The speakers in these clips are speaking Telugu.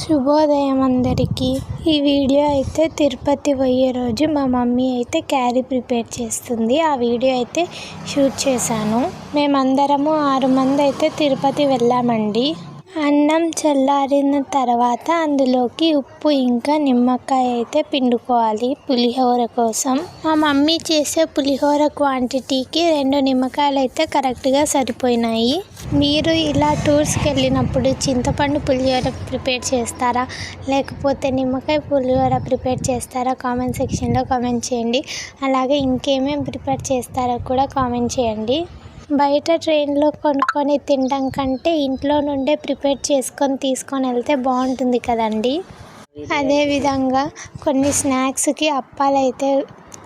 శుభోదయం అందరికీ ఈ వీడియో అయితే తిరుపతి పోయే రోజు మా మమ్మీ అయితే క్యారీ ప్రిపేర్ చేస్తుంది. ఆ వీడియో అయితే షూట్ చేశాను. మేమందరము ఆరు మంది అయితే తిరుపతి వెళ్ళామండి. అన్నం చల్లారిన తర్వాత అందులోకి ఉప్పు ఇంకా నిమ్మకాయ అయితే పిండుకోవాలి పులిహోర కోసం. మా మమ్మీ చేసే పులిహోర క్వాంటిటీకి రెండు నిమ్మకాయలు అయితే కరెక్ట్గా సరిపోయినాయి. మీరు ఇలా టూర్స్కి వెళ్ళినప్పుడు చింతపండు పులిహోర ప్రిపేర్ చేస్తారా? లేకపోతే నిమ్మకాయ పులిహోర ప్రిపేర్ చేస్తారా? కామెంట్ సెక్షన్లో కామెంట్ చేయండి. అలాగే ఇంకేమేమి ప్రిపేర్ చేస్తారో కూడా కామెంట్ చేయండి. బయట ట్రైన్లో కొనుక్కొని తినడం కంటే ఇంట్లో నుండే ప్రిపేర్ చేసుకొని తీసుకొని వెళ్తే బాగుంటుంది కదండి. అదేవిధంగా కొన్ని స్నాక్స్కి అప్పాలు అయితే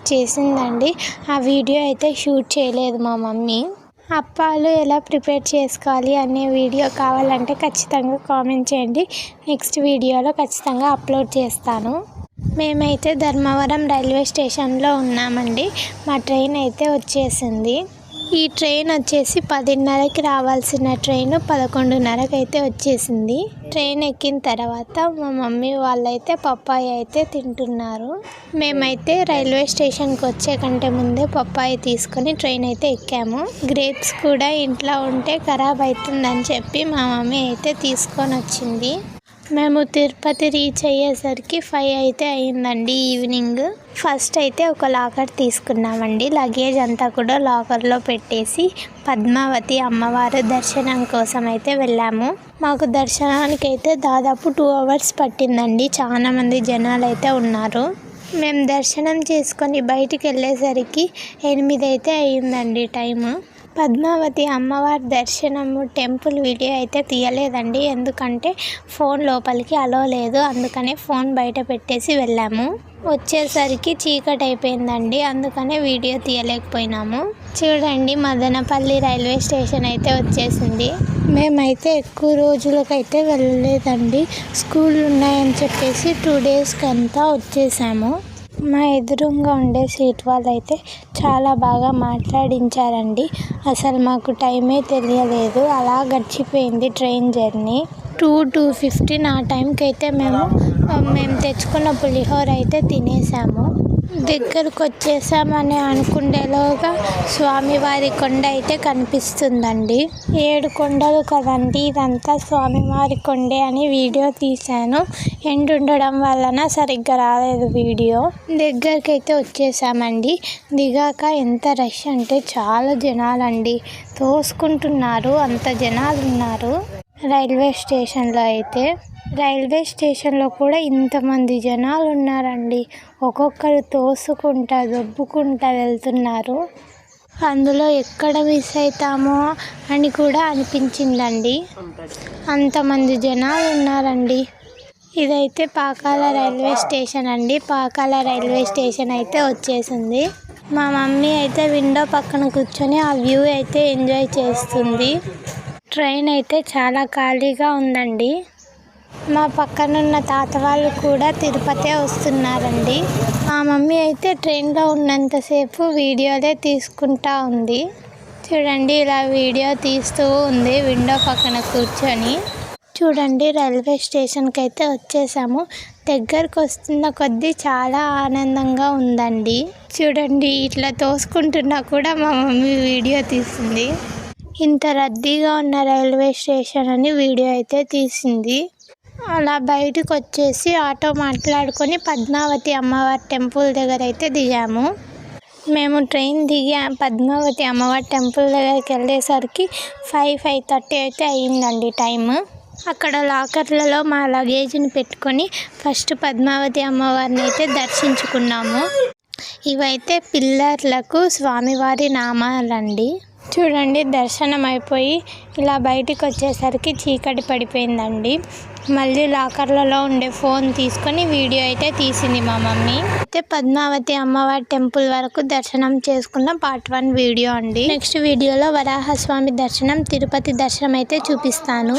చేసిందండి. ఆ వీడియో అయితే షూట్ చేయలేదు మా మమ్మీ. అప్పాలు ఎలా ప్రిపేర్ చేసుకోవాలి అనే వీడియో కావాలంటే ఖచ్చితంగా కామెంట్ చేయండి. నెక్స్ట్ వీడియోలో ఖచ్చితంగా అప్లోడ్ చేస్తాను. మేమైతే ధర్మవరం రైల్వే స్టేషన్లో ఉన్నామండి. మా ట్రైన్ అయితే వచ్చేసింది. ఈ ట్రైన్ వచ్చేసి పదిన్నరకి రావాల్సిన ట్రైన్ పదకొండున్నరకి అయితే వచ్చేసింది. ట్రైన్ ఎక్కిన తర్వాత మా మమ్మీ వాళ్ళైతే పప్పాయి అయితే తింటున్నారు. మేమైతే రైల్వే స్టేషన్కి వచ్చే కంటే ముందే పప్పాయి తీసుకొని ట్రైన్ అయితే ఎక్కాము. గ్రేప్స్ కూడా ఇంట్లో ఉంటే ఖరాబ్ అవుతుందని చెప్పి మా మమ్మీ అయితే తీసుకొని వచ్చింది మేము తిరుపతి రీచ్ అయ్యేసరికి ఫైవ్ అయితే అయిందండి ఈవినింగ్ ఫస్ట్ అయితే ఒక లాకర్ తీసుకున్నామండి. లగేజ్ అంతా కూడా లాకర్లో పెట్టేసి పద్మావతి అమ్మవారు దర్శనం కోసం అయితే వెళ్ళాము. మాకు దర్శనానికి అయితే దాదాపు టూ అవర్స్ పట్టిందండి. చాలామంది జనాలు అయితే ఉన్నారు. మేము దర్శనం చేసుకొని బయటికి వెళ్ళేసరికి ఎనిమిది అయితే అయ్యిందండి టైము పద్మావతి అమ్మవారి దర్శనము టెంపుల్ వీడియో అయితే తీయలేదండి. ఎందుకంటే ఫోన్ లోపలికి అలో లేదు. అందుకనే ఫోన్ బయట పెట్టేసి వెళ్ళాము. వచ్చేసరికి చీకటి అయిపోయిందండి. అందుకనే వీడియో తీయలేకపోయినాము. చూడండి మదనపల్లి రైల్వే స్టేషన్ అయితే వచ్చేసింది. మేమైతే ఎక్కువ రోజులకైతే వెళ్ళలేదండి. స్కూల్ ఉన్నాయని చెప్పేసి టూ డేస్కి అంతా వచ్చేసాము. మా ఎదురుగా ఉండే సీట్ వాళ్ళు అయితే చాలా బాగా మాట్లాడించారండి. అసలు మాకు టైమే తెలియలేదు. అలా గడిచిపోయింది train journey. Two two fifteen ఆ టైంకి అయితే మేము మేము తెచ్చుకున్న పులిహోర అయితే తినేసాము. దగ్గరకు వచ్చేసామని అనుకునేలోగా స్వామివారి కొండ అయితే కనిపిస్తుందండి. ఏడు కొండలు కదండి ఇదంతా స్వామివారి కొండే అని వీడియో తీశాను. ఎండ్ ఉండడం వలన సరిగ్గా రాలేదు వీడియో. దగ్గరికి అయితే వచ్చేసామండి. దిగాక ఎంత రష్ అంటే చాలా జనాలండి. తోసుకుంటున్నారు అంత జనాలు ఉన్నారు రైల్వే స్టేషన్లో అయితే రైల్వే స్టేషన్లో కూడా ఇంతమంది జనాలు ఉన్నారండి. ఒక్కొక్కరు తోసుకుంటా దొబ్బుకుంటా వెళ్తున్నారు. అందులో ఎక్కడ మిస్ అవుతామో అని కూడా అనిపించిందండి. అంతమంది జనాలు ఉన్నారండి. ఇదైతే పాకాల రైల్వే స్టేషన్ అండి. పాకాల రైల్వే స్టేషన్ అయితే వచ్చేసింది. మా మమ్మీ అయితే విండో పక్కన కూర్చొని ఆ వ్యూ అయితే ఎంజాయ్ చేస్తుంది. ట్రైన్ అయితే చాలా ఖాళీగా ఉందండి. మా పక్కనున్న తాత వాళ్ళు కూడా తిరుపతే వస్తున్నారండి. మా మమ్మీ అయితే ట్రైన్లో ఉన్నంతసేపు వీడియోలే తీసుకుంటా ఉంది. చూడండి ఇలా వీడియో తీస్తూ ఉంది విండో పక్కన కూర్చొని. చూడండి రైల్వే స్టేషన్కి అయితే వచ్చేసాము. దగ్గరకు వస్తున్న కొద్దీ చాలా ఆనందంగా ఉందండి. చూడండి ఇట్లా తోసుకుంటున్నా కూడా మా మమ్మీ వీడియో తీసింది. ఇంత రద్దీగా ఉన్న రైల్వే స్టేషన్ అని వీడియో అయితే తీసింది. అలా బయటకు వచ్చేసి ఆటో మాట్లాడుకొని పద్మావతి అమ్మవారి టెంపుల్ దగ్గర అయితే దిగాము. మేము ట్రైన్ దిగా. పద్మావతి అమ్మవారి టెంపుల్ దగ్గరికి వెళ్ళేసరికి ఫైవ్ ఫైవ్ థర్టీ అయితే అయ్యిందండి టైము. అక్కడ లాకర్లలో మా లగేజ్ని పెట్టుకొని ఫస్ట్ పద్మావతి అమ్మవారిని అయితే దర్శించుకున్నాము. ఇవైతే పిల్లర్లకు స్వామివారి నామాలండి. చూడండి దర్శనం అయిపోయి ఇలా బయటికి వచ్చేసరికి చీకటి పడిపోయిందండి. మళ్ళీ లాకర్లలో ఉండే ఫోన్ తీసుకొని వీడియో అయితే తీసింది మా మమ్మీ. అయితే పద్మావతి అమ్మవారి టెంపుల్ వరకు దర్శనం చేసుకున్న పార్ట్ వన్ వీడియో అండి. నెక్స్ట్ వీడియోలో వరాహస్వామి దర్శనం తిరుపతి దర్శనం అయితే చూపిస్తాను.